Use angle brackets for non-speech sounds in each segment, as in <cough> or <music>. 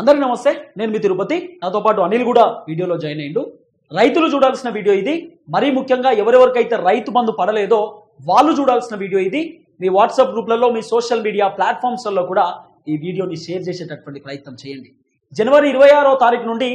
అందరికీ నమస్తే నేను మీ తిరుపతి. నాతో పాటు అనిల్ కూడా వీడియోలో జాయిన్ అయ్యిండు. రైతులు చూడాల్సిన వీడియో ఇది. మరీ ముఖ్యంగా ఎవరెవరికైతే రైతు బంధు పడలేదో వాళ్ళు చూడాల్సిన వీడియో ఇది. మీ వాట్సాప్ గ్రూప్లలో మీ సోషల్ మీడియా ప్లాట్ఫామ్స్లలో కూడా ఈ వీడియోని షేర్ చేసేటటువంటి ప్రయత్నం చేయండి. జనవరి ఇరవై ఆరో తారీఖు నుండి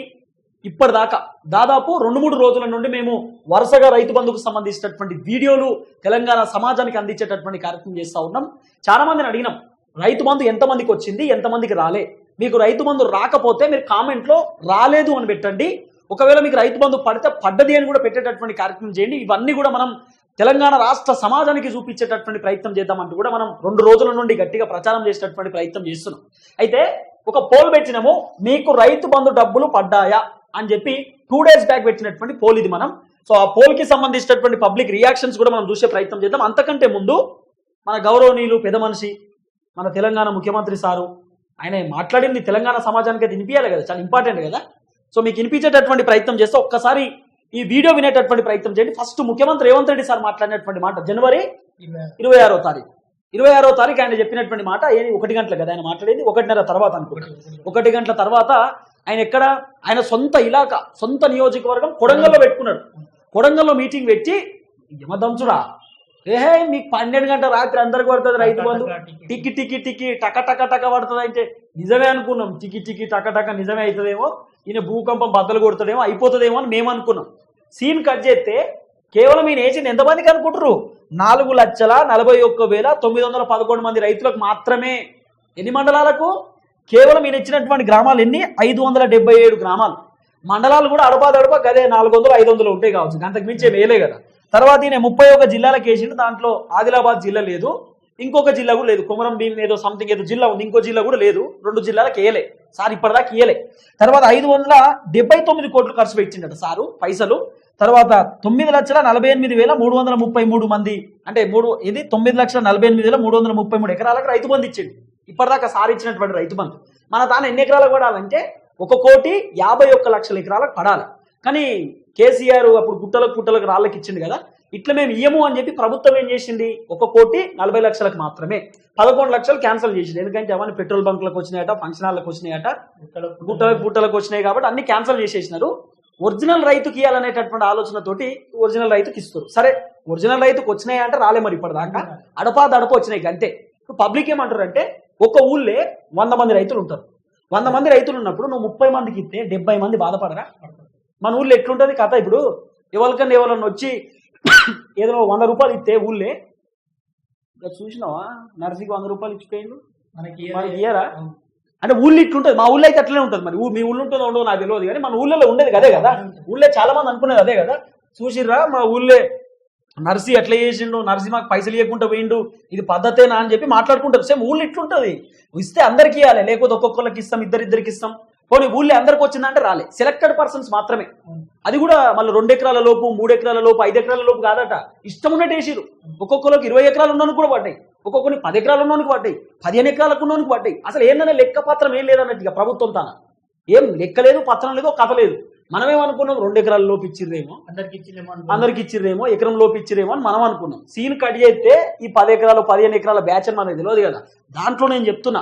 ఇప్పటిదాకా దాదాపు రెండు మూడు రోజుల నుండి మేము వరుసగా రైతు బంధుకు సంబంధించినటువంటి వీడియోలు తెలంగాణ సమాజానికి అందించేటటువంటి కార్యక్రమం చేస్తూ ఉన్నాం. చాలా మందిని అడిగినాం రైతు బంధు ఎంతమందికి వచ్చింది? ఎంతమందికి రాలే? మీకు రైతు బంధు రాకపోతే మీరు కామెంట్లో రాలేదు అని పెట్టండి. ఒకవేళ మీకు రైతు బంధు పడితే పడ్డది అని కూడా పెట్టేటటువంటి కార్యక్రమం చేయండి. ఇవన్నీ కూడా మనం తెలంగాణ రాష్ట్ర సమాజానికి చూపించేటటువంటి ప్రయత్నం చేద్దామంటూ కూడా మనం రెండు రోజుల నుండి గట్టిగా ప్రచారం చేసేటటువంటి ప్రయత్నం చేస్తున్నాం. అయితే ఒక పోల్ పెట్టినాము. మీకు రైతు బంధు డబ్బులు పడ్డాయా అని చెప్పి టూ డేస్ బ్యాక్ పెట్టినటువంటి పోల్ ఇది మనం. సో ఆ పోల్కి సంబంధించినటువంటి పబ్లిక్ రియాక్షన్స్ కూడా మనం చూసే ప్రయత్నం చేద్దాం. అంతకంటే ముందు మన గౌరవనీయులు పెద్ద మనిషి మన తెలంగాణ ముఖ్యమంత్రి సారు ఆయన మాట్లాడింది తెలంగాణ సమాజానికి అయితే వినిపించాలి కదా చాలా ఇంపార్టెంట్ కదా. సో మీకు వినిపించేటటువంటి ప్రయత్నం చేస్తే ఒక్కసారి ఈ వీడియో వినేటటువంటి ప్రయత్నం చేయండి. ఫస్ట్ ముఖ్యమంత్రి రేవంత్ రెడ్డి సార్ మాట్లాడినటువంటి మాట జనవరి ఇరవై ఆరో తారీఖు. ఇరవై ఆరో తారీఖు ఆయన చెప్పినటువంటి మాట ఏది? ఒకటి గంటల కదా ఆయన మాట్లాడేది. ఒకటిన్నర తర్వాత అనుకుంటా ఒకటి గంటల తర్వాత ఆయన ఎక్కడ? ఆయన సొంత ఇలాకా సొంత నియోజకవర్గం కొడంగల్లో పెట్టుకున్నాడు. కొడంగల్లో మీటింగ్ పెట్టి యమదంచుడా ఏహే మీకు పన్నెండు గంటల రాత్రి అందరికి పడుతుంది రైతు బంధు. టికి టికి. టికి టక టక టక పడుతుంది అంటే నిజమే అనుకున్నాం. టికి టికి టక టక నిజమే అవుతుందేమో? ఈయన భూకంపం బద్దలు కొడుతుందేమో? అయిపోతుందేమో అని మేము అనుకున్నాం. సీన్ కట్ చేస్తే కేవలం ఈయన వేసింది ఎంతమందికి అనుకుంటారు నాలుగు లక్షల నలభై ఒక్క వేల తొమ్మిది వందల పదకొండు మంది రైతులకు మాత్రమే. ఎన్ని మండలాలకు? కేవలం ఈయన ఇచ్చినటువంటి గ్రామాలు ఎన్ని? ఐదు వందల డెబ్బై ఏడు గ్రామాలు. మండలాలు కూడా అడపాదడప గదే నాలుగు వందలు ఐదు వందలు ఉంటాయి కావచ్చు. అంతకు మించి వేయలే కదా. తర్వాత ఈయన ముప్పై ఒక జిల్లాలకు వేసిండు దాంట్లో ఆదిలాబాద్ జిల్లా లేదు ఇంకొక జిల్లా కూడా లేదు కుమరం భీం ఏదో సంథింగ్ ఏదో జిల్లా ఉంది ఇంకో జిల్లా కూడా లేదు రెండు జిల్లాలకు వేయలే. సార్ ఇప్పటిదాకా ఇయ్యలే తర్వాత ఐదు వందల డెబ్బై తొమ్మిది కోట్లు ఖర్చు పెట్టిండట సారు పైసలు. తర్వాత తొమ్మిది లక్షల నలభై ఎనిమిది వేల మూడు వందల ముప్పై మూడు మంది అంటే మూడు ఇది తొమ్మిది లక్షల నలభై ఎనిమిది వేల మూడు వందల ముప్పై మూడు ఎకరాలకు రైతు బంధు ఇచ్చిండు. ఇప్పటిదాకా సార్ ఇచ్చినటువంటి రైతు బంధు. మన తాను ఎన్ని ఎకరాలకు పడాలంటే ఒక కోటి యాభై ఒక్క లక్షల ఎకరాలకు పడాలి. కానీ కేసీఆర్ అప్పుడు గుట్టలకు పుట్టలకు రాళ్ళకి ఇచ్చిండు కదా ఇట్లా మేము ఇయ్యము అని చెప్పి ప్రభుత్వం ఏం చేసింది? ఒక కోటి నలభై లక్షలకు మాత్రమే. పదకొండు లక్షలు క్యాన్సిల్ చేసింది ఎందుకంటే అవన్నీ పెట్రోల్ బంకులకు వచ్చినాయట ఫంక్షన్ హాల్లకు వచ్చినాయట. గుట్టలకు పుట్టలకు వచ్చినాయి కాబట్టి అన్ని క్యాన్సిల్ చేసేసినారు. ఒరిజినల్ రైతుకి ఇవ్వాలనేటటువంటి ఆలోచనతోటి ఒరిజినల్ రైతుకి ఇస్తారు. సరే ఒరిజినల్ రైతుకు వచ్చినాయి అంటే రాలే మరి ఇప్పటిదాకా. అడపా దడప వచ్చినాయి అంతే. పబ్లిక్ ఏమంటారు అంటే ఒక ఊళ్ళే వంద మంది రైతులు ఉంటారు. వంద మంది రైతులు ఉన్నప్పుడు నువ్వు ముప్పై మందికి ఇస్తే డెబ్బై మంది బాధపడరా? మన ఊళ్ళో ఎట్లుంటది కథ ఇప్పుడు? ఎవరికన్నా ఎవరన్నా వచ్చి ఏదో వంద రూపాయలు ఇస్తే ఊళ్ళే? ఇక చూసినావా? నర్సీకి వంద రూపాయలు ఇచ్చిపోయిండు. మనకి మనకి ఇయ్యరా? అంటే ఊళ్ళో ఇట్లుంటది. మా ఊళ్ళో అయితే అట్లనే ఉంటుంది మరి. మీ ఊళ్ళో ఉంటుందో ఉండదో నాకు తెలియదు కానీ మన ఊళ్ళో ఉండేది అదే కదా. ఊళ్ళో చాలా మంది అనుకునేది అదే కదా. చూసిర్రా మా ఊళ్ళే నర్సి ఎట్లా చేసిండు. నర్సి మాకు పైసలు ఇవ్వకుండా పోయిండు. ఇది పద్ధతేనా అని చెప్పి మాట్లాడుకుంటారు. సేమ్ ఊళ్ళో ఇట్లుంటది. ఇస్తే అందరికి ఇవ్వాలి లేకపోతే ఒక్కొక్కరికి ఇస్తాం ఇద్దరిద్దరికి ఇస్తాం. పోనీ ఊళ్ళో అందరికి వచ్చిందంటే రాలే. సెలెక్టెడ్ పర్సన్స్ మాత్రమే. అది కూడా మళ్ళీ రెండు ఎకరాల లోపు మూడు ఎకరాల లోపు ఐదు ఎకరాల లోపు కాదట. ఇష్టం ఉన్నట్టు వేసిరు ఒక్కొక్కరికి ఇరవై ఎకరాలు ఉన్నోనికి కూడా పడ్డాయి. ఒక్కొక్కరికి పది ఎకరాలు ఉన్నోనికి పడ్డాయి. పదిహేను ఎకరాలకు ఉన్నోనికి పడ్డాయి. అసలు ఏందనే లెక్క పత్రం ఏం లేదన్నట్టు ఇక ప్రభుత్వం తాన. ఏం లెక్క లేదు పత్రం లేదు కథ లేదు. మనమేమనుకున్నాం రెండు ఎకరాల లోపు ఇచ్చిర్రేమో. అందరికి ఇచ్చిందేమో అందరికి ఇచ్చిర్రేమో ఎకరం లోపు ఇచ్చిరేమో అని మనం అనుకున్నాం సీన్ కట్ చేస్తే ఈ పది ఎకరాలు పదిహేను ఎకరాల బ్యాచ్ అని మనకు తెలియదు కదా. దాంట్లో నేను చెప్తున్నా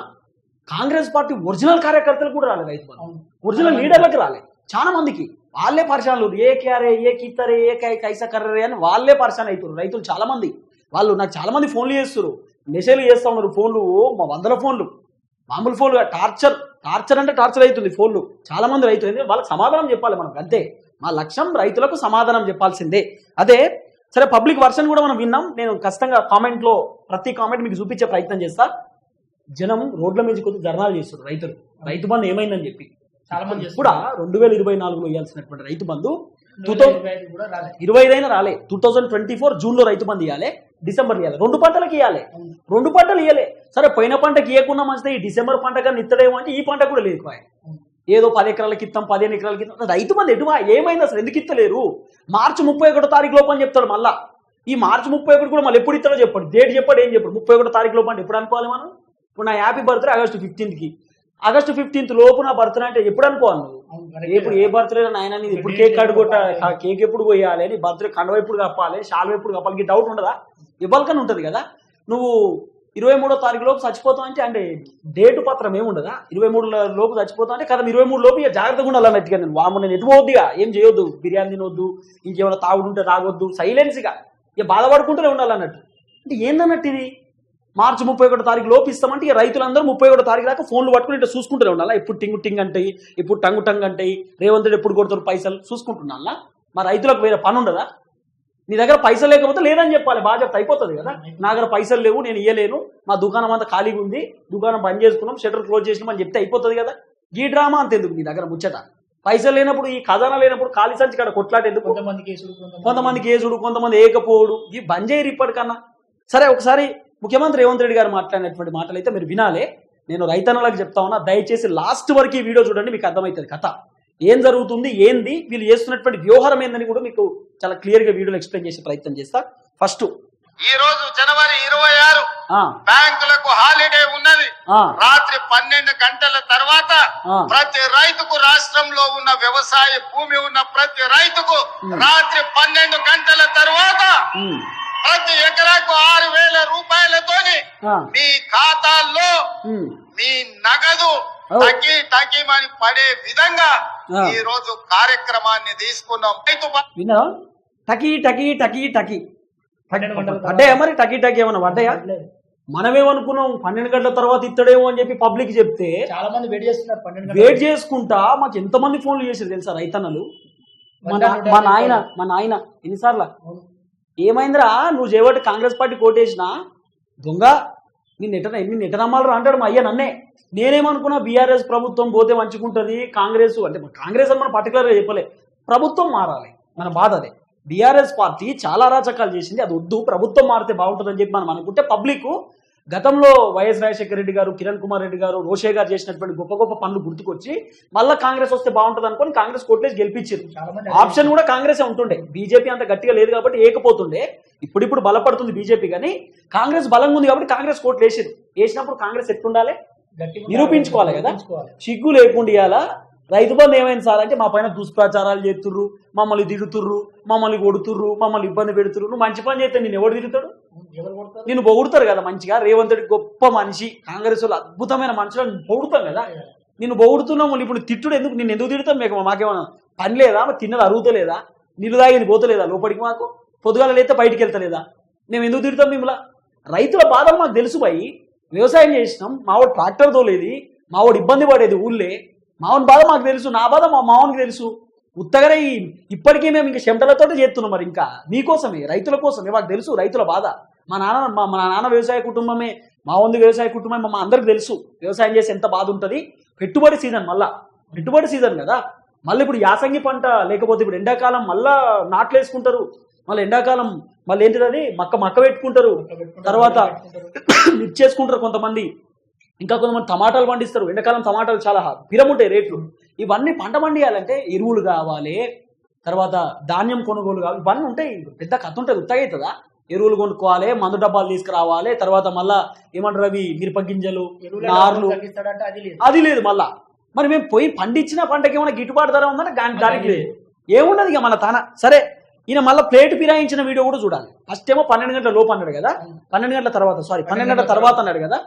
కాంగ్రెస్ పార్టీ ఒరిజినల్ కార్యకర్తలు కూడా రాలేదు రైతు బంధు ఒరిజినల్ లీడర్లకు రాలే చాలా మందికి. వాళ్ళే పరిశాన్లు ఏ క్యారే ఏ కిత్తరే ఏ కై కైసా కర్రే అని వాళ్ళే పరిశాన్ అవుతారు రైతులు చాలా మంది. వాళ్ళు నాకు చాలా మంది ఫోన్లు చేస్తారు మెసేజ్లు చేస్తా ఉన్నారు ఫోన్లు. మా వందల ఫోన్లు. మామూలు ఫోన్లు టార్చర్. టార్చర్ అంటే టార్చర్ అవుతుంది ఫోన్లు. చాలా మంది రైతులు. ఎందుకంటే వాళ్ళకి సమాధానం చెప్పాలి మనం. అంతే. మా లక్ష్యం రైతులకు సమాధానం చెప్పాల్సిందే. అదే సరే పబ్లిక్ వర్షన్ కూడా మనం విన్నాం. నేను ఖచ్చితంగా కామెంట్లో ప్రతి కామెంట్ మీకు చూపించే ప్రయత్నం చేస్తా. జనం రోడ్ల మీద కొద్ది ధర్నాలు చేస్తారు రైతులు. రైతు బంధు ఏమైందని చెప్పి. చాలా మంది కూడా రెండు వేల ఇరవై నాలుగులో ఇవ్వాల్సినటువంటి రైతు బంధు టూ. థౌసండ్ ఇరవై రాలే. ఇరవై ఐదైనా రాలే. టూ థౌసండ్ ట్వంటీ ఫోర్ జూన్లో రైతు బంధు ఇవ్వాలి డిసెంబర్ ఇవ్వాలి రెండు పంటలకు ఇవ్వాలి రెండు పంటలు ఇవ్వలే సరే పోయిన పంటకి ఇవ్వకుండా మంచిదే. ఈ డిసెంబర్ పంట కానీ ఇత్తడేమో అంటే ఈ పంట కూడా లేదు. ఏదో పది ఎకరాలకి ఇస్తాం పదిహేను ఎకరాలకి ఇస్తాం రైతు బంధు ఎటు ఏమైంది అసలు? ఎందుకు ఇస్తలేరు మార్చి ముప్పై ఒకటో తారీఖు లోపు అని చెప్తాడు మళ్ళా. ఈ మార్చి ముప్పై ఒకటి కూడా మళ్ళీ ఎప్పుడు ఇస్తాడో చెప్పాడు. డేట్ చెప్పాడు ఏం చెప్పాడు? ముప్పై ఒకటో తారీఖు లోపు అంటే ఎప్పుడు అనుకోవాలి మనం? ఇప్పుడు నా హ్యాపీ బర్త్డే ఆగస్టు ఫిఫ్టీన్త్కి ఆగస్టు ఫిఫ్టీన్త్ లోపు నా బర్త్డే అంటే ఎప్పుడు అనుకోవాలి నువ్వు అవును, ఏ బర్త్డే నాయన నీది? ఇప్పుడు కేక్ కట్ కొట్ట కేక్ ఎప్పుడు కొయ్యాలి? నీ బర్త్డే కండవ ఎప్పుడు కప్పాలి? షాల్వ ఎప్పుడు కప్పాలి? డౌట్ ఉండదా? ఇవ్వాలకని ఉంటుంది కదా. నువ్వు ఇరవై మూడో తారీఖు లోపు చచ్చిపోతాం అంటే అంటే డేటు పత్రం ఏముండదా ఇరవై మూడు లోపు చచ్చిపోతాం అంటే కదా ఇరవై మూడు లోపు ఇక జాగ్రత్తగా ఉండాలి అన్నట్టుగా నేను. వాము నేను ఎటు పోవద్దుగా ఏం చేయొద్దు? బిర్యానీ తినొద్దు ఇంకేమైనా తాగుడు ఉంటే తాగొద్దు సైలెన్స్గా ఇక బాధపడుకుంటూనే ఉండాలి అన్నట్టు. అంటే ఏందన్నట్టు ఇది? మార్చి ముప్పై ఒకటో తారీఖు లోపు ఇస్తామంటే ఇక రైతులందరూ ముప్పై ఒకటో తారీఖు దాకా ఫోన్లు పట్టుకుని ఇట్లా చూసుకుంటూనే ఉండాలా? ఇప్పుడు టింగు టింగ్ అంటాయి ఇప్పుడు టంగు టంగ్ అంటాయి రేవంత్ రెడ్డి ఎప్పుడు కొడతారు పైసలు చూసుకుంటున్నా మా రైతులకు వేరే పని ఉండదా? నీ దగ్గర పైసలు లేకపోతే లేదని చెప్పాలి చెప్తే అయిపోతుంది కదా? నా దగ్గర పైసలు లేవు నేను ఇయ్యలేను మా దుకాణం అంతా ఖాళీగా ఉంది దుకాణం బంద్ చేసుకున్నాం షటర్ క్లోజ్ చేసినాం అని చెప్తే అయిపోతుంది కదా? ఈ డ్రామా అంత ఎందుకు నీ దగ్గర ముచ్చట? పైసలు లేనప్పుడు ఈ ఖజానా లేనప్పుడు ఖాళీ సంచి కాడ కొట్లాట ఎందుకు? కొంతమంది కేసులు కొంతమంది కేసుడు కొంతమంది ఏకపోవుడు ఈ బంద్ చేయరు ఇప్పటికన్నా. సరే ఒకసారి ముఖ్యమంత్రి రేవంత్ రెడ్డి గారు మాట్లాడినటువంటి మాటలు అయితే మీరు వినాలే. నేను రైతన్నలకు చెప్తా ఉన్నా దయచేసి లాస్ట్ వరకు ఈ వీడియో చూడండి మీకు అర్థమవుతుంది కథ. ఏం జరుగుతుంది ఏంది వీళ్ళు చేస్తున్నటువంటి వ్యవహారం ఏందని కూడా మీకు చాలా క్లియర్గా వీడియోలో ఎక్స్ప్లెయిన్ చేసే ప్రయత్నం చేస్తా. ఫస్ట్ ఈ రోజు జనవరి ఇరవై ఆరు బ్యాంకులకు హాలిడే ఉన్నది. రాత్రి పన్నెండు గంటల తర్వాత. ప్రతి రైతుకు రాష్ట్రంలో ఉన్న వ్యవసాయ భూమి ఉన్న ప్రతి రైతుకు రాత్రి పన్నెండు గంటల తర్వాత ప్రతి ఎకరాకు ఆరు వేల రూపాయలతోని మీ ఖాతాల్లో మీ నగదు. టకి టకిమని పడే విధంగా. ఈ రోజు కార్యక్రమాన్ని తీసుకున్నాం. విన్నా టకీ టకీ టకీ టకీ. పడ్డాయా మరి? టకీ టకీ ఏమన్నా పడ్డాయా? మనమేమనుకున్నాం పన్నెండు గంటల తర్వాత ఇత్తడేమో అని చెప్పి పబ్లిక్ చెప్తే చాలా మంది వెయిట్ చేస్తున్నారు పన్నెండు గంటల వెయిట్ చేసుకుంటా మాకు ఎంతమంది ఫోన్లు చేశారు తెలుసా రైతన్నలు? మా నాయన మా నాయన ఎన్నిసార్లు. ఏమైందిరా? నువ్వు చేయబట్టి కాంగ్రెస్ పార్టీ కోటేసినా? దొంగ నిన్ను ఎట నిన్ను ఎట నమ్మాలరా అంటాడు మా అయ్య నన్నే. నేనేమనుకున్నా బీఆర్ఎస్ ప్రభుత్వం పోతే మంచుకుంటుంది కాంగ్రెస్ అంటే కాంగ్రెస్ అని మనం పర్టికులర్గా చెప్పలే. ప్రభుత్వం మారాలి మన బాధ అదే. బీఆర్ఎస్ పార్టీ చాలా రాచకాలు చేసింది అది వద్దు ప్రభుత్వం మారితే బాగుంటుందని చెప్పి మనం అనుకుంటే పబ్లిక్ గతంలో వైఎస్ రాజశేఖర రెడ్డి గారు కిరణ్ కుమార్ రెడ్డి గారు రోషే గారు చేసినటువంటి గొప్ప గొప్ప పనులు గుర్తుకొచ్చి మళ్ళీ కాంగ్రెస్ వస్తే బాగుంటుంది అనుకొని కాంగ్రెస్ కోట్లేసి గెలిపించారు. ఆప్షన్ కూడా కాంగ్రెస్ ఉంటుండే. బీజేపీ అంత గట్టిగా లేదు కాబట్టి ఏకపోతుండే. ఇప్పుడిప్పుడు బలపడుతుంది బీజేపీ కానీ కాంగ్రెస్ బలంగా ఉంది కాబట్టి కాంగ్రెస్ కోట్లు వేసింది వేసినప్పుడు కాంగ్రెస్ ఎట్లుండాలి? గట్టిగా నిరూపించుకోవాలి కదా? సిగ్గు లేకుండా రైతు బంధు ఏమైంది సార్ అంటే మా పైన దుష్ప్రచారాలు చేస్తుర్రు మమ్మల్ని తిడుతుర్రు మమ్మల్ని కొడుతుర్రు మమ్మల్ని ఇబ్బంది పెడుతుర్రు. నువ్వు మంచి పని చేస్తే నేను ఎవడు తిరుగుతాడు నేను పొగుడుతారు కదా మంచిగా. రేవంత్ రెడ్డి గొప్ప మనిషి కాంగ్రెస్ వాళ్ళు అద్భుతమైన మనుషులు నేను పొగుడుతాం కదా. నిన్ను పొగుడుతున్నాము ఇప్పుడు తిట్టుడు ఎందుకు? నేను ఎందుకు తిడతాం? మీకు మాకేమన్నా పని లేదా? తిన్నది అరుగుతలేదా? నీళ్ళు తాగింది పోతలేదా లోపలికి మాకు? పొద్దుగాల లేతే బయటికి వెళ్తలేదా? మేము ఎందుకు తిడతాం మిమ్మల్ని? రైతుల బాధలు మాకు తెలుసు భయ్ వ్యవసాయం చేసినాం మావాడు ట్రాక్టర్ తోలేది మావాడు ఇబ్బంది పడేది ఊళ్ళే. మావని బాధ మాకు తెలుసు నా బాధ మా మావనికి తెలుసు. ఉత్తగానే ఈ- ఇప్పటికీ మేము ఇంకా చెమటలతోటి చేస్తున్నాం మరి ఇంకా. మీకోసమే రైతుల కోసమే మాకు తెలుసు రైతుల బాధ. మా నాన్న మా మా నాన్న వ్యవసాయ కుటుంబమే మా ఉంది వ్యవసాయ కుటుంబమే మా అందరికి తెలుసు వ్యవసాయం చేసి ఎంత బాధ ఉంటుంది. పెట్టుబడి సీజన్ మళ్ళా పెట్టుబడి సీజన్ కదా. మళ్ళీ ఇప్పుడు యాసంగి పంట లేకపోతే ఇప్పుడు ఎండాకాలం మళ్ళా నాట్లు వేసుకుంటారు. మళ్ళీ ఎండాకాలం మళ్ళీ ఏంటిది అది? మక్క మక్క పెట్టుకుంటారు. తర్వాత <coughs> మిర్చి చేసుకుంటారు కొంతమంది. ఇంకా కొంతమంది టమాటాలు పండిస్తారు. ఎండాకాలం టమాటాలు చాలా పిరముంటాయి రేట్లు. ఇవన్నీ పంట పండియాలంటే ఎరువులు కావాలి తర్వాత ధాన్యం కొనుగోలు కావాలి ఇవన్నీ ఉంటాయి. పెద్ద కథ ఉంటుంది ఉత్తగా అవుతుందా ఎరువులు కొనుక్కోవాలి మందు డబ్బాలు తీసుకురావాలి తర్వాత మళ్ళా ఏమంటారు అవి? మిరప గింజలు నార్లు. అది లేదు. మళ్ళా. మరి మేము పోయి పండించిన పంటకి ఏమైనా గిట్టుబాటు ధర ఉందంటే దాని- దానికి లేదు. ఏమున్నది ఇక మన తన. సరే ఈయన మళ్ళీ ప్లేట్ ఫిరాయించిన వీడియో కూడా చూడాలి. ఫస్ట్ ఏమో పన్నెండు గంటల లోపు అన్నాడు కదా? పన్నెండు గంటల తర్వాత సారీ పన్నెండు గంటల తర్వాత. అన్నాడు కదా?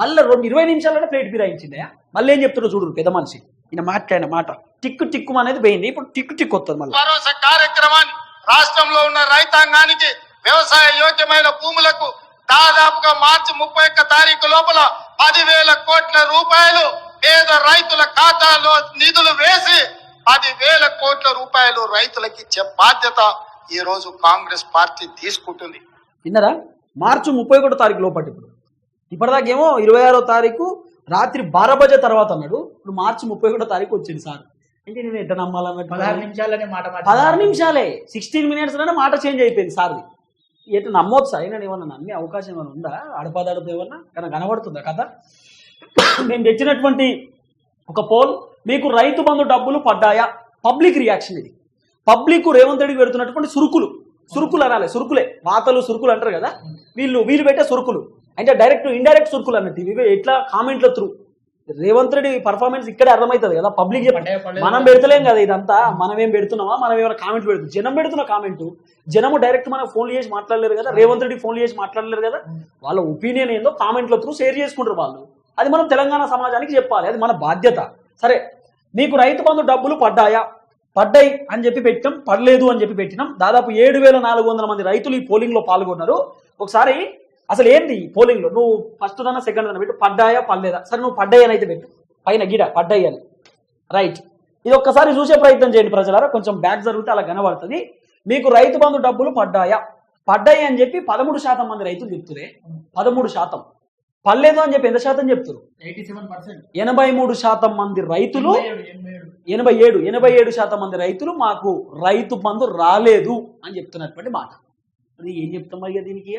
మళ్ళీ రెండు ఇరవై నిమిషాలనే ప్లేట్ ఫిరాయించింది మళ్ళీ ఏం చెప్తున్నాడు చూడు పెద్ద మనిషి. ఈయన మాట్లాడిన మాట. టిక్కు టిక్కు అనేది పోయింది. ఇప్పుడు టిక్కు టిక్కు వస్తుంది మళ్ళీ. భరోసా కార్యక్రమాన్ని రాష్ట్రంలో ఉన్న రైతాంగానికి వ్యవసాయ యోగ్యమైన భూములకు దాదాపుగా మార్చి ముప్పై ఒక్క తారీఖు లోపల పదివేల కోట్ల రూపాయలు పేద రైతుల ఖాతాలో నిధులు వేసి పదివేల కోట్ల రూపాయలు రైతులకు ఇచ్చే బాధ్యత ఈ రోజు కాంగ్రెస్ పార్టీ తీసుకుంటుంది. విన్నారా? మార్చి ముప్పై ఒకటో తారీఖు లోపటి ఇప్పుడు. ఇప్పటిదాకేమో ఇరవై ఆరో తారీఖు రాత్రి బారా బజే తర్వాత అన్నాడు. ఇప్పుడు మార్చి ముప్పై ఒకటో తారీఖు వచ్చింది సార్. అంటే నేను ఎట్లా నమ్మాలన్నట్టు? పదహారు నిమిషాలనే మాట. పదహారు నిమిషాలే. సిక్స్టీన్ మినిట్స్లోనే మాట చేంజ్ అయిపోయింది సార్ది. ఎట్లా నమ్మొచ్చు అయినా ఏమన్నా నమ్మే అవకాశం ఏమైనా ఉందా? అడపదడప ఏమన్నా? కానీ కనబడుతుందా కథ? నేను తెచ్చినటువంటి ఒక పోల్ మీకు రైతు బంధు డబ్బులు పడ్డాయా? పబ్లిక్ రియాక్షన్ ఇది. పబ్లిక్ రేవంత్ రెడ్డికి పెడుతున్నటువంటి సురుకులు. సురుకులు అనాలి సురుకులే. వాతలు సురుకులు అంటారు కదా? వీళ్ళు వీళ్ళు పెట్టే సురుకులు. అంటే డైరెక్ట్ ఇండైరెక్ట్ సురుకులు అన్నట్టు. ఇవి ఎట్లా కామెంట్ల త్రూ రేవంత్ రెడ్డి పర్ఫార్మెన్స్ ఇక్కడే అర్థమవుతుంది కదా పబ్లిక్? మనం పెడతలేం కదా ఇదంతా మనం ఏం పెడుతున్నామా మనం ఏమైనా కామెంట్లు పెడుతుంది జనం పెడుతున్న కామెంట్ జనము డైరెక్ట్ మనకు ఫోన్లు చేసి మాట్లాడలేరు కదా రేవంత్ రెడ్డి ఫోన్లు చేసి మాట్లాడలేరు కదా. వాళ్ళ ఒపీనియన్ ఏందో కామెంట్ల త్రూ షేర్ చేసుకుంటారు వాళ్ళు. అది మనం తెలంగాణ సమాజానికి చెప్పాలి. అది మన బాధ్యత. సరే మీకు రైతు బంధు డబ్బులు పడ్డాయా? పడ్డాయి అని చెప్పి పెట్టాం పడలేదు అని చెప్పి పెట్టినాం. దాదాపు ఏడు వేల నాలుగు వందల మంది రైతులు ఈ పోలింగ్లో పాల్గొన్నారు. ఒకసారి అసలు ఏంది పోలింగ్లో? నువ్వు ఫస్ట్ దానా సెకండ్ దానా పెట్టు. పడ్డాయా పడలేదా? సరే నువ్వు పడ్డాయి అని అయితే పెట్టు. పైన గిడ పడ్డాయి అని. రైట్ ఇది ఒక్కసారి చూసే ప్రయత్నం చేయండి ప్రజలారా. కొంచెం బ్యాక్ జరిగితే అలా కనబడుతుంది. మీకు రైతు బంధు డబ్బులు పడ్డాయా? పడ్డాయి అని చెప్పి పదమూడు శాతం మంది రైతులు చెప్తురే పదమూడు శాతం. పడలేదు అని చెప్పి ఎంత శాతం చెప్తారు ఎనభై మూడు శాతం మంది రైతులు. ఎనభై ఏడు ఎనభై ఏడు శాతం మంది రైతులు మాకు రైతు బంధు రాలేదు అని చెప్తున్నటువంటి మాట. అది ఏం చెప్తాం మరి ఇక దీనికి?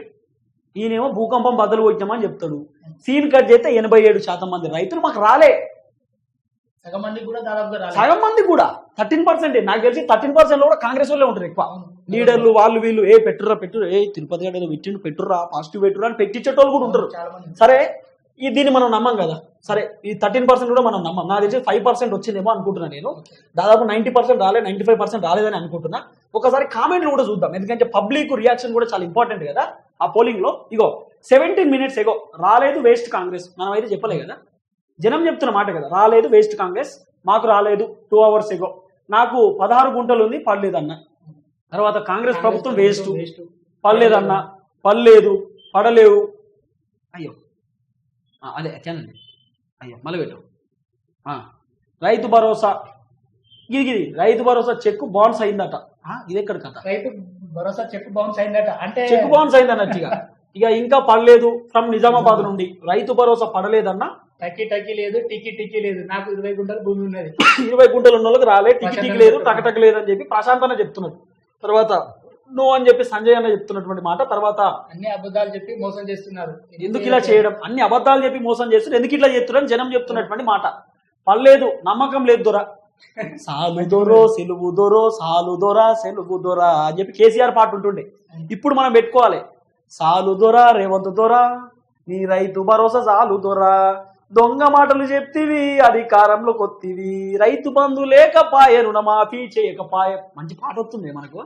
ఈయనేమో భూకంపం బదులు కొట్టామని చెప్తాడు. సీన్ కట్ చేస్తే ఎనభై ఏడు శాతం మంది రైతులు మాకు రాలే. సగం మంది కూడా దాదాపుగా సగం మంది కూడా. Thirteen percent. నాకు తెలిసి థర్టీన్ పర్సెంట్ కూడా కాంగ్రెస్ వాళ్ళే ఉంటారు ఎక్కువ. లీడర్లు వాళ్ళు వీళ్ళు ఏ పెట్టుర్రా పెట్టు ఏ తిరుపతి గడ పెట్టిండు పెట్టుర్రా పాజిటివ్ పెట్టుర్రా అని పెట్టించేటోళ్ళు కూడా ఉంటారు. సరే ఈ దీన్ని మనం నమ్మం కదా. సరే ఈ థర్టీన్ పర్సెంట్ కూడా మనం నమ్మం. నాకు తెలిసి ఫైవ్ పర్సెంట్ వచ్చిందేమో అనుకుంటున్నా నేను. దాదాపు నైంటీ పర్సెంట్ రాలేదు నైంటీ ఫైవ్ పర్సెంట్ రాలేదని అనుకుంటున్నా. ఒకసారి కామెంట్లు కూడా చూద్దాం. ఎందుకంటే పబ్లిక్ రియాక్షన్ కూడా చాలా ఇంపార్టెంట్ కదా. ఆ పోలింగ్లో. ఇగో సెవెంటీన్ మినిట్స్ ఎగో రాలేదు వేస్ట్ కాంగ్రెస్. మనం అయితే చెప్పలే కదా. జనం చెప్తున్న మాట కదా రాలేదు వేస్ట్ కాంగ్రెస్. మాకు రాలేదు టూ అవర్స్ ఎగో. నాకు పదహారు గుంటలు ఉంది పడలేదన్న. తర్వాత కాంగ్రెస్ ప్రభుత్వం వేస్ట్ వేస్ట్ పడలేదన్న. పడలేదు. పడలేవు అయ్యో. అదే తినండి. అయ్యో మళ్ళీ పెట్టు ఆ, రైతు భరోసా. ఇది ఇది రైతు భరోసా చెక్ బౌన్స్ అయిందట. ఇది ఎక్కడ కథ? రైతు భరోసా చెక్ బౌన్స్ అయిందట. అంటే చెక్ బౌన్స్ అయింది అన్నట్టుగా ఇక ఇంకా పడలేదు ఫ్రమ్ నిజామాబాద్ నుండి. రైతు భరోసా పడలేదన్న? టక్కి టక్కి లేదు టిక్కి టిక్కి లేదు. నాకు ఇరవై గుంటలు భూమి ఉన్నది. ఇరవై గుంటలు ఉన్న వాళ్ళకి రాలే టికి టికి లేదు టక టక లేదు అని చెప్పి ప్రశాంత్ అన్న చెప్తున్నాడు తర్వాత నో అని చెప్పి సంజయ్ అన్న చెప్తున్నటువంటి మాట తర్వాత అన్ని అబద్ధాలు చెప్పి మోసం చేస్తున్నారు. ఎందుకు ఇలా చేయడం? అన్ని అబద్ధాలు చెప్పి మోసం చేస్తున్నారు. ఎందుకు ఇట్లా చేస్తున్నారని జనం చెప్తున్నటువంటి మాట. పర్లేదు నమ్మకం లేదు దొర. సాలు <laughs> దొరో సెలువు దొరో సాలు దొర సెలువు దొర అని చెప్పి కేసీఆర్ పాట ఉంటుండే. ఇప్పుడు మనం పెట్టుకోవాలి. సాలు దొర రేవంత్ దొర నీ రైతు భరోసా సాలు దొర. దొంగ మాటలు చెప్తివి అధికారంలో కొత్తివి. రైతు బంధు లేకపాయ రుణమాఫీ చేయకపాయ. మంచి పాట వస్తుంది మనకు.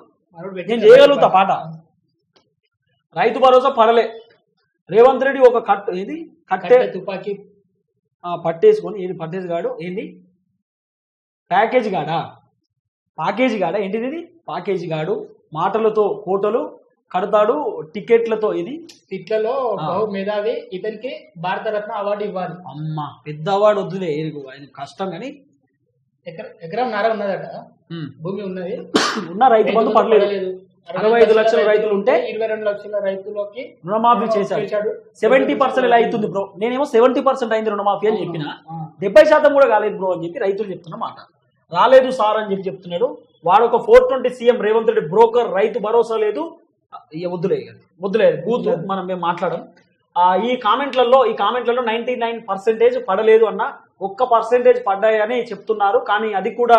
నేను చేయగలుగుతా పాట. రైతు భరోసా పడలే. రేవంత్ రెడ్డి ఒక కట్ ఏది? కట్టే తుపాకీ. పట్టేసుకొని ఏది? పట్టేసి గాడు. ఏంది? ప్యాకేజ్ గాడా? ప్యాకేజీ గాడా? ఏంటిది ఇది? ప్యాకేజీ గాడు. మాటలతో కోటలు కడతాడు టికెట్లతో ఇది. బహు మేధావి. ఇతనికి భారతరత్న అవార్డు ఇవ్వాలి. అమ్మ పెద్ద అవార్డు వద్దులే. కష్టం కానీ ఎకర నార ఉన్నదట. భూమి ఉన్నది. ఉన్న రైతు బంధు పడలేదు. అరవై ఐదు లక్షల రైతులు ఉంటే ఇరవై రెండు లక్షల రైతులకి రుణమాఫీ చేశాడు. సెవెంటీ పర్సెంట్ ఇలా అవుతుంది బ్రో. నేనేమో సెవెంటీ పర్సెంట్ అయింది రుణమాఫీ అని చెప్పిన. డెబ్బై శాతం కూడా కాలేదు బ్రో అని చెప్పి రైతులు చెప్తున్న మాట. రాలేదు సార్ అని చెప్పి చెప్తున్నాడు. వాడు ఒక four twenty CM Revanth Reddy broker Rythu Bharosa లేదు. వద్దులే. వద్దులే బూత్ మనం మేము మాట్లాడం ఆ, ఈ కామెంట్లలో ఈ కామెంట్లలో నైన్టీ నైన్ పర్సెంటేజ్ పడలేదు అన్న ఒక్క పర్సెంటేజ్ పడ్డాయని చెప్తున్నారు కానీ అది కూడా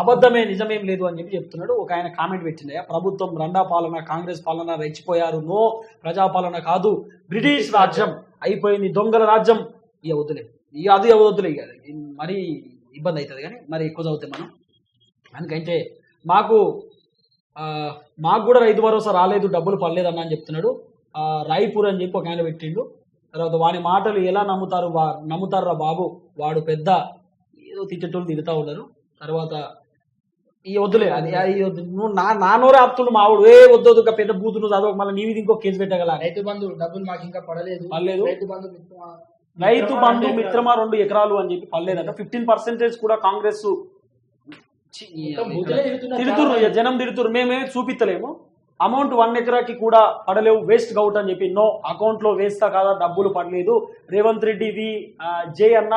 అబద్ధమే. నిజమేం లేదు అని చెప్పి చెప్తున్నాడు. ఒక ఆయన కామెంట్ పెట్టిండే ప్రభుత్వం రెండా పాలన కాంగ్రెస్ పాలన రెచ్చిపోయారు నో ప్రజాపాలన కాదు. బ్రిటిష్ రాజ్యం అయిపోయింది దొంగల రాజ్యం. ఇక వద్దులే. ఇక అది వద్దులే. ఇక మరీ ఇబ్బంది అవుతుంది కానీ మరి ఎక్కువ చదివితే మనం. అందుకంటే మాకు ఆ, మాకు కూడా రైతు భరోసా రాలేదు డబ్బులు పడలేదన్న అని చెప్తున్నాడు. ఆ, రాయ్పూర్ అని చెప్పి ఒక ఆయన పెట్టిండు. తర్వాత వాని మాటలు ఎలా నమ్ముతారు వా నమ్ముతారు రా బాబు? వాడు పెద్ద ఏదో తిట్టేటోళ్ళు తిడతా ఉన్నారు. తర్వాత ఈ వద్దులే అది. నువ్వు నా నా నోరే ఆపుతుండు మావుడు. ఏ వద్దు వద్దు, ఇంకా పెద్ద బూతు నువ్వు చదవక. మళ్ళీ నీ మీద ఇంకో కేసు పెట్టగల. రైతు బంధు డబ్బులు మాకు ఇంకా పడలేదు. పడలేదు. రైతు బంధు మిత్రమా- రైతు మిత్రమా బంధు అంటే మిత్రమా రెండు ఎకరాలు అని చెప్పి పర్లేదంట ఫిఫ్టీన్ పర్సెంటేజ్ కూడా కాంగ్రెస్ బూతులే తిడుతురు జనం తిడుతురు మేమే చూపిత్తలేము. అమౌంట్ వన్ ఎకరాకి కూడా పడలేవు వేస్ట్ గౌట్ అని చెప్పి. నో అకౌంట్లో వేస్తా కాదా డబ్బులు పడలేదు. రేవంత్ రెడ్డిది జే అన్న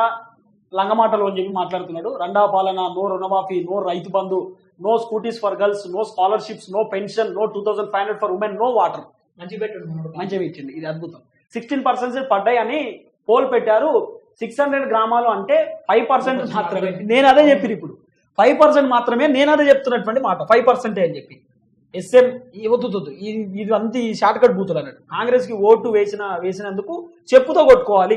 లంగమాటలు అని చెప్పి మాట్లాడుతున్నాడు. రెండా పాలన నో రుణమాఫీ no Rythu Bandhu no scooties for girls no scholarships no pension no two thousand five hundred for women no water. మంచి పెట్టండి. మంచిగా ఇచ్చింది ఇది అద్భుతం. సిక్స్టీన్ పర్సెంట్ పడ్డాయి అని పోల్ పెట్టారు. సిక్స్ హండ్రెడ్ గ్రామాలు అంటే ఫైవ్ పర్సెంట్ మాత్రమే. నేను అదే చెప్పిన ఇప్పుడు. ఫైవ్ పర్సెంట్ మాత్రమే నేను అదే చెప్తున్నటువంటి మాట. ఫైవ్ పర్సెంటే అని చెప్పి. ఎస్ఎం ఈ వద్దు వద్దు ఇది అంత షార్ట్ కట్ బూతులు అన్నట్టు. కాంగ్రెస్కి ఓటు వేసిన వేసినందుకు చెప్పుతో కొట్టుకోవాలి.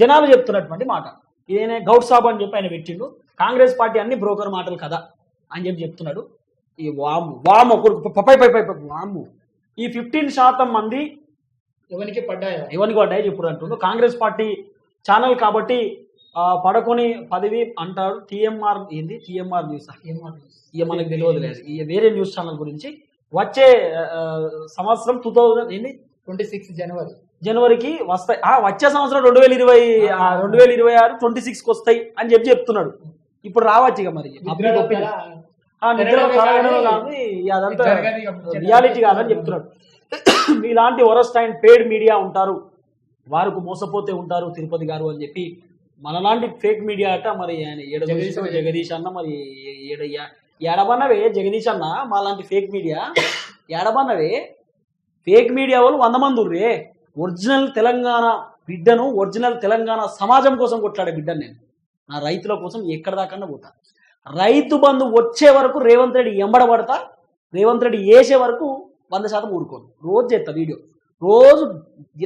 జనాలు చెప్తున్నటువంటి మాట. ఇదేనే గౌడ్ సాబ్ అని చెప్పి ఆయన పెట్టిండు. కాంగ్రెస్ పార్టీ అన్ని బ్రోకర్ మాటలు కదా అని చెప్పి చెప్తున్నాడు. ఈ వాము వాము పై పై పై వాము. ఈ ఫిఫ్టీన్ శాతం మంది ఎవరికి పడ్డాయో? ఎవరికి పడ్డాయి చెప్పుడు అంటుండు. కాంగ్రెస్ పార్టీ ఛానల్ కాబట్టి పడకొని పదవి అంటాడు టీఎంఆర్ ఏంది? టీఎంఆర్ న్యూస్ ఇక మనకు తెలియదు లేదు. ఇక వేరే న్యూస్ ఛానల్ గురించి వచ్చే సంవత్సరం టూ థౌజండ్ ఏంది? ట్వంటీ సిక్స్ జనవరి. జనవరికి వస్తాయి. ఆ, వచ్చే సంవత్సరం రెండు వేల ఇరవై రెండు వేల ఇరవై ఆరు ట్వంటీ సిక్స్కి వస్తాయి అని చెప్పి చెప్తున్నాడు. ఇప్పుడు రావచ్చు ఇక మరి. అదంతా. రియాలిటీ కాదని చెప్తున్నాడు. <clears throat> మీలాంటి వరస్ట్ అండ్ పేడ్ మీడియా ఉంటారు. వారికి మోసపోతే ఉంటారు తిరుపతి గారు అని చెప్పి మనలాంటి ఫేక్ మీడియా అట మరి ఏడ జగదీష్ అన్న మరి ఏడ ఏడబన్నవే జగదీష్ అన్న? మాలాంటి ఫేక్ మీడియా ఏడబన్నవే ఫేక్ మీడియా వాళ్ళు వంద మంది ఉర్రే. ఒరిజినల్ తెలంగాణ బిడ్డను ఒరిజినల్ తెలంగాణ సమాజం కోసం కొట్లాడే బిడ్డను నేను. నా రైతుల కోసం ఎక్కడ దాకా పోతా. రైతు బంధు వచ్చే వరకు రేవంత్ రెడ్డి ఎంబడబడతా రేవంత్ రెడ్డి వేసే వరకు వంద శాతం ఊరుకోను. రోజు చేస్తా వీడియో. రోజు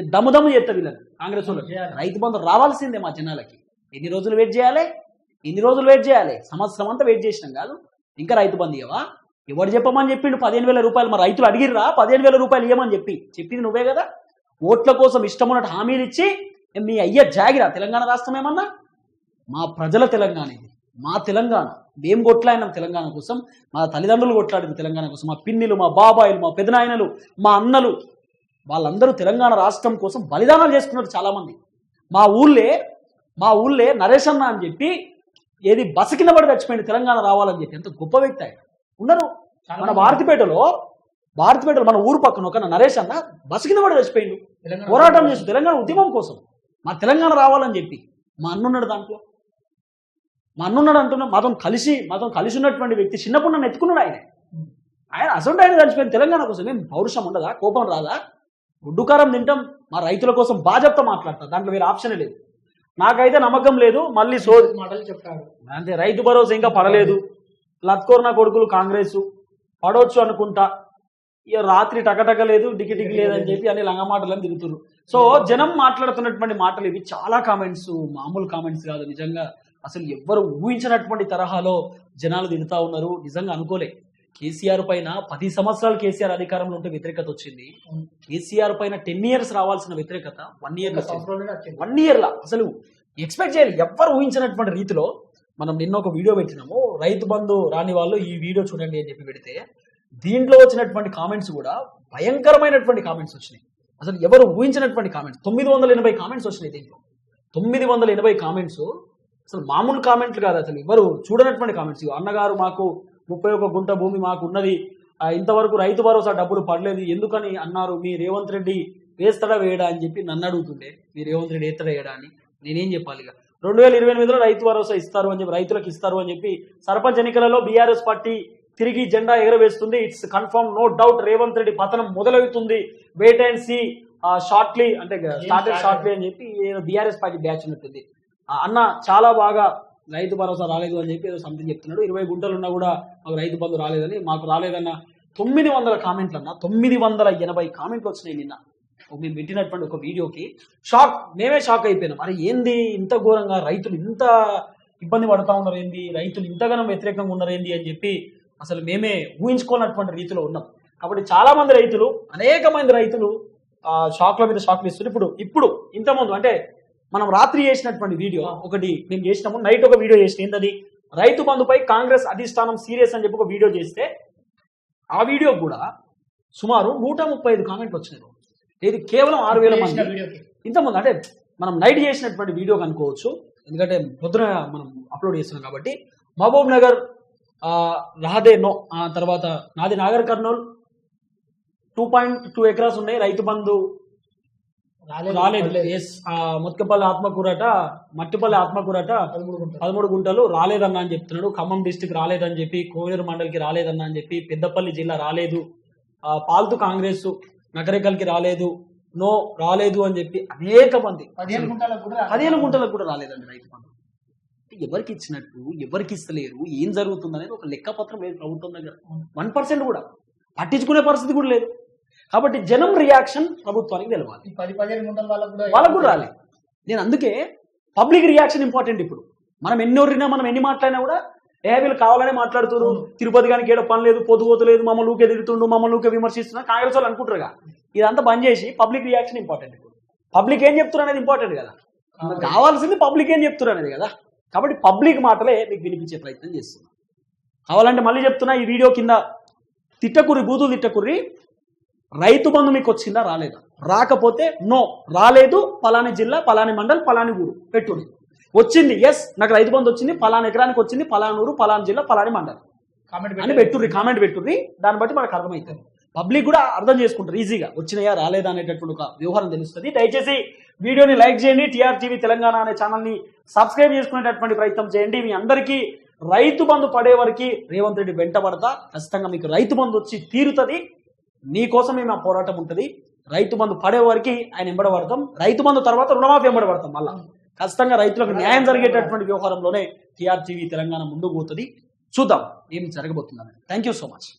దమ్ము దమ్ము చేస్తా వీళ్ళని కాంగ్రెస్ చేయాలి. రైతు బంధు రావాల్సిందే మా జనాలకి. ఎన్ని రోజులు వెయిట్ చేయాలి? ఎన్ని రోజులు వెయిట్ చేయాలి? సంవత్సరం అంతా వెయిట్ చేసినాం కాదు. ఇంకా రైతు బంధు ఇవ్వవా? ఎవడు చెప్పమని చెప్పిండు పదిహేను వేల రూపాయలు మా రైతులు అడిగిర్రా? పదిహేను వేల రూపాయలు ఇవ్వమని చెప్పి. చెప్పింది నువ్వే కదా. ఓట్ల కోసం ఇష్టం ఉన్నట్టు హామీలు ఇచ్చి "ఏ, మీ అయ్య జాగిరా? తెలంగాణ రాష్ట్రం ఏమన్నా? మా ప్రజల తెలంగాణ ఇది. మా తెలంగాణ. మేము కొట్లాడినాం తెలంగాణ కోసం. మా తల్లిదండ్రులు కొట్లాడింది తెలంగాణ కోసం. మా పిన్నిలు మా బాబాయిలు మా పెదనాయనలు మా అన్నలు వాళ్ళందరూ తెలంగాణ రాష్ట్రం కోసం బలిదానాలు చేసుకున్నారు చాలామంది. మా ఊళ్ళే మా ఊళ్ళే నరేష్ అన్న అని చెప్పి ఏది బస కింద పడి చచ్చిపోయింది తెలంగాణ రావాలని చెప్పి. ఎంత గొప్ప వ్యక్తి ఆయన. ఉన్నారు. మన భారతిపేటలో భారతిపేటలో మన ఊరు పక్కన ఒక నరేష్ అన్న బస కింద పడి చచ్చిపోయిండు. పోరాటం చేసి తెలంగాణ ఉద్యమం కోసం. మా తెలంగాణ రావాలని చెప్పి. మా అన్నున్నాడు దాంట్లో. మా అన్నున్నాడు అంటున్నా మాతో కలిసి మాతో కలిసి ఉన్నటువంటి వ్యక్తి చిన్నప్పుడు నన్ను ఎత్తుకున్నాడు ఆయన. ఆయన అసలు ఆయన కలిసిపోయిన తెలంగాణ కోసం. ఏం పౌరుషం ఉండదా? కోపం రాదా? గుడ్డుకారం తింటాం మా రైతుల కోసం బాధ్యత మాట్లాడతా. దాంట్లో వేరే ఆప్షన్ లేదు. నాకైతే నమ్మకం లేదు మళ్ళీ సో మాటలు చెప్తాడు అంతే రైతు భరోసా ఇంకా పడలేదు. లత్కోర్ నా కొడుకులు కాంగ్రెస్ పడవచ్చు అనుకుంటా. ఇక రాత్రి టకటక లేదు డికి డికి లేదని చెప్పి అన్ని లంగమాటలని తిరుగుతున్నారు సో జనం మాట్లాడుతున్నటువంటి మాటలు ఇవి చాలా కామెంట్స్ మామూలు కామెంట్స్ కాదు. నిజంగా అసలు ఎవ్వరు ఊహించినటువంటి తరహాలో జనాలు తిరుగుతా ఉన్నారు. నిజంగా అనుకోలే. కేసీఆర్ పైన పది సంవత్సరాలు కేసీఆర్ అధికారంలో ఉంటే వ్యతిరేకత వచ్చింది. కేసీఆర్ పైన టెన్ ఇయర్స్ రావాల్సిన వ్యతిరేకత వన్ ఇయర్ వన్ ఇయర్లా అసలు ఎక్స్పెక్ట్ చేయాలి. ఎవ్వరు ఊహించినటువంటి రీతిలో మనం నిన్న ఒక వీడియో పెట్టినాము. రైతు బంధు రాని వాళ్ళు ఈ వీడియో చూడండి అని చెప్పి పెడితే దీంట్లో వచ్చినటువంటి కామెంట్స్ కూడా భయంకరమైనటువంటి కామెంట్స్ వచ్చినాయి. అసలు ఎవరు ఊహించినటువంటి కామెంట్స్ తొమ్మిది వందల ఎనభై కామెంట్స్ వచ్చినాయి దీంట్లో. తొమ్మిది వందల ఎనభై కామెంట్స్ అసలు మామూలు కామెంట్లు కాదు అసలు. ఎవరు చూడనటువంటి కామెంట్స్ అన్నగారు మాకు ముప్పై ఒక గుంట భూమి మాకు ఉన్నది ఆ, ఇంతవరకు రైతు భరోసా డబ్బులు పడలేదు. ఎందుకని అన్నారు? మీ రేవంత్ రెడ్డి వేస్తాడా వేయడా అని చెప్పి నన్ను అడుగుతుండే. మీ రేవంత్ రెడ్డి వేస్తాడా వేయడా అని. నేనేం చెప్పాలి ఇక రెండు వేల ఇరవై ఎనిమిదిలో రైతు భరోసా ఇస్తారు అని చెప్పి రైతులకు ఇస్తారు అని చెప్పి సర్పంచ్ ఎన్నికలలో బీఆర్ఎస్ పార్టీ తిరిగి జెండా ఎగరవేస్తుంది. It's confirm no doubt Revanth Reddy పతనం మొదలవుతుంది. వెయిట్ అండ్ సి షార్ట్లీ అంటే స్టార్టెడ్ షార్ట్లీ అని చెప్పి బీఆర్ఎస్ పార్టీ బ్యాచ్ ఉన్నట్టుంది. అన్న చాలా బాగా రైతు భరోసా రాలేదు అని చెప్పి ఏదో సంథింగ్ చెప్తున్నాడు. ఇరవై గుంటలు ఉన్నా కూడా మాకు రైతు బంధు రాలేదని మాకు రాలేదన్న తొమ్మిది వందల కామెంట్లు అన్న తొమ్మిది వందల ఎనభై కామెంట్లు వచ్చినాయి నిన్న. మేము పెట్టినటువంటి ఒక వీడియోకి షాక్ మేమే షాక్ అయిపోయినాం. అరే ఏంది? ఇంత ఘోరంగా రైతులు ఇంత ఇబ్బంది పడతా ఉన్నారు ఏంది రైతులు ఇంతగానో వ్యతిరేకంగా ఉన్నారేంది అని చెప్పి అసలు మేమే ఊహించుకోనటువంటి రీతిలో ఉన్నాం. కాబట్టి చాలా మంది రైతులు అనేక మంది రైతులు షాక్ల మీద షాక్లు ఇస్తున్నారు ఇప్పుడు ఇప్పుడు ఇంతకుముందు అంటే మనం రాత్రి చేసినటువంటి వీడియో ఒకటి మేము చేసినాము నైట్ ఒక వీడియో చేసిన ఏంటది? రైతు బంధుపై కాంగ్రెస్ అధిష్టానం సీరియస్ అని చెప్పి ఒక వీడియో చేస్తే ఆ వీడియో కూడా సుమారు నూట ముప్పై ఐదు కామెంట్లు వచ్చినాయి. ఇది కేవలం ఆరు వేల మంది. ఇంతకుముందు అంటే మనం నైట్ చేసినటువంటి వీడియో కనుకోవచ్చు ఎందుకంటే పొద్దున మనం అప్లోడ్ చేస్తున్నాం కాబట్టి. మహబూబ్ నగర్ ఆ, రహదే నో తర్వాత నాది Nagar Kurnool. Two point two acres ఉన్నాయి. రైతు బంధు రాలేదు. ఎస్ ముత్కపల్లి ఆత్మకూరట మట్టిపల్లి ఆత్మకూరట పదమూడు గుంటలు. పదమూడు గుంటలు రాలేదన్నా అని చెప్తున్నాడు. ఖమ్మం డిస్టిక్ రాలేదని చెప్పి కోనేరు మండలికి రాలేదన్నా అని చెప్పి పెద్దపల్లి జిల్లా రాలేదు. పాల్తు కాంగ్రెస్ నకరేకల్కి రాలేదు. నో రాలేదు అని చెప్పి అనేక మంది పదిహేను గుంటలకు కూడా రాలేదు. పదిహేను గుంటలకు కూడా రాలేదండి రైతు బంధు. ఎవరికి ఇచ్చినట్టు ఎవరికి ఇస్తలేరు ఏం జరుగుతుంది అనేది ఒక లెక్కపత్రం లేదు ప్రభుత్వం దగ్గర. వన్ పర్సెంట్ కూడా. పట్టించుకునే పరిస్థితి కూడా లేదు. కాబట్టి జనం రియాక్షన్ ప్రభుత్వానికి తెలవాలి. పది పదిహేను గుంటల వాళ్ళకు కూడా వాళ్ళకు కూడా రాలేదు నేను అందుకే పబ్లిక్ రియాక్షన్ ఇంపార్టెంట్ ఇప్పుడు. మనం ఎన్ని ఒర్రినా మనం ఎన్ని మాట్లాడినా కూడా ఏ వీళ్ళు కావాలనే మాట్లాడుతున్నారు. తిరుపతి గానికి ఏడో పని లేదు పొద్దు పోతలేదు మమ్మల్ని ఊకే తిడుతుండు మమ్మల్ని ఊకే విమర్శిస్తున్నా కాంగ్రెస్ వాళ్ళు అనుకుంటారుగా ఇదంతా బంద్ చేసి పబ్లిక్ రియాక్షన్ ఇంపార్టెంట్ ఇప్పుడు. పబ్లిక్ ఏం చెప్తున్నారు అనేది ఇంపార్టెంట్ కదా. కావాల్సింది పబ్లిక్ ఏం చెప్తున్నారు అనేది కదా. కాబట్టి పబ్లిక్ మాటలే మీకు వినిపించే ప్రయత్నం చేస్తున్నాం. కావాలంటే మళ్ళీ చెప్తున్నా ఈ వీడియో కింద తిట్టకుర్రి బూతులు తిట్టకుర్రి రైతు బంధు మీకు వచ్చిందా రాలేదా? రాకపోతే నో. రాలేదు. పలాని జిల్లా పలాని మండల్ పలాని ఊరు. పెట్టుని వచ్చింది ఎస్ నాకు రైతు బంధు వచ్చింది పలానా ఎకరానికి వచ్చింది పలాని ఊరు పలాని జిల్లా పలాని మండల్. కామెంట్ అని పెట్టుర్రి కామెంట్ పెట్టుర్రి. దాన్ని బట్టి మనకు అర్థమవుతుంది. పబ్లిక్ కూడా అర్థం చేసుకుంటారు ఈజీగా వచ్చినాయా రాలేదా అనేటటువంటి ఒక వ్యవహారం తెలుస్తుంది. దయచేసి వీడియోని లైక్ చేయండి. టీఆర్ టీవీ తెలంగాణ అనే ఛానల్ని సబ్స్క్రైబ్ చేసుకునేటటువంటి ప్రయత్నం చేయండి. మీ అందరికీ రైతు బంధు పడే వరకు రేవంత్ రెడ్డి వెంట పడతా ఖచ్చితంగా మీకు రైతు బంధు వచ్చి తీరుతుంది. నీకోసమే మా పోరాటం ఉంటుంది. రైతు బంధు పడే వరకు ఆయన ఎంబడబడతాం రైతు బంధు తర్వాత రుణమాఫీ ఎంబడబడతాం మళ్ళా. ఖచ్చితంగా రైతులకు న్యాయం జరిగేటటువంటి వ్యవహారంలోనే టీఆర్ టీవీ తెలంగాణ ముందుకు పోతుంది. చూద్దాం ఏం జరగబోతుందని థ్యాంక్ యూ సో మచ్